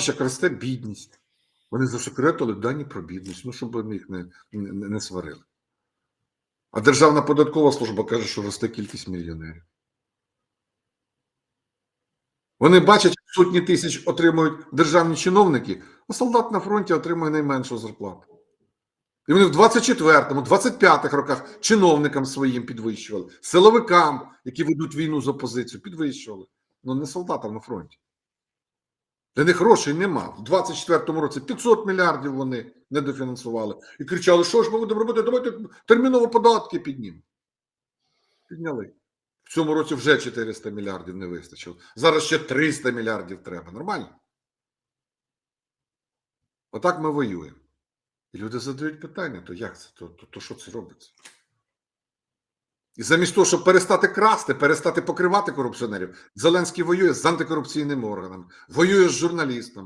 як росте бідність. Вони засекретили дані про бідність, ну, щоб вони їх не, не, не сварили. А Державна податкова служба каже, що росте кількість мільйонерів. Вони бачать, що сотні тисяч отримують державні чиновники, а солдат на фронті отримує найменшу зарплату. І вони в 24-му, 25-х роках чиновникам своїм підвищували, силовикам, які ведуть війну з опозицією, підвищували. Ну не солдатам на фронті. Для них грошей нема. В 24-му році 500 мільярдів вони не дофінансували. І кричали, що ж ми будемо робити? Давайте терміново податки піднімемо. Підняли. В цьому році вже 400 мільярдів не вистачило. Зараз ще 300 мільярдів треба. Нормально? Отак ми воюємо. І люди задають питання: то як це? То, то, то що це робиться? І замість того, щоб перестати красти, перестати покривати корупціонерів, Зеленський воює з антикорупційними органами, воює з журналістами,